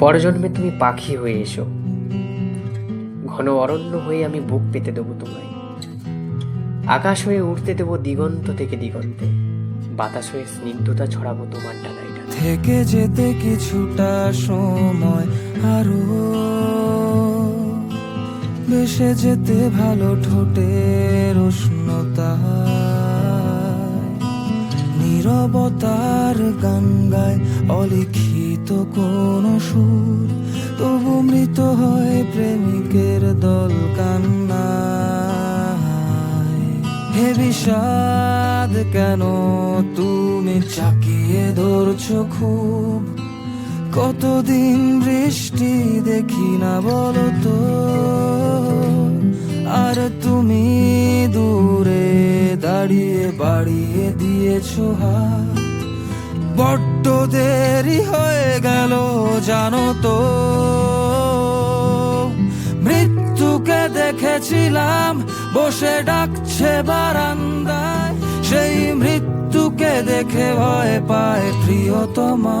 পরজন্মে তুমি পাখি হয়ে এসো। ঘন অরণ্য হয়ে আমি বুক পেতে দেবো তোমায়। আকাশ হয়ে উঠতে দেবো দিগন্ত থেকে দিগন্তে। বাতাস হয়ে স্নিগ্ধতা ছড়াবো তোমার ডানায়। থেকে যেতে কিছুটা সময় আরও। বেসে যেতে ভালো ঠোঁটের উষ্ণতা নীরবতার গঙ্গায় অলিখিত কোন সুর, তবু মৃত হয় প্রেমিকের দল কান্নায়। হে বিষাদ, কেন তুমি চাকিয়ে ধরছো খুব? কতদিন বৃষ্টি দেখি না বলো তো। দাঁড়িয়ে বাড়িয়ে দিয়েছ হাত। বড্ড দেরি হয়ে গেল, জানো তো। মৃত্যুকে দেখেছিলাম, বসে ডাকছে বারান্দায়। সেই মৃত্যুকে দেখে ভয় পায় প্রিয়তমা।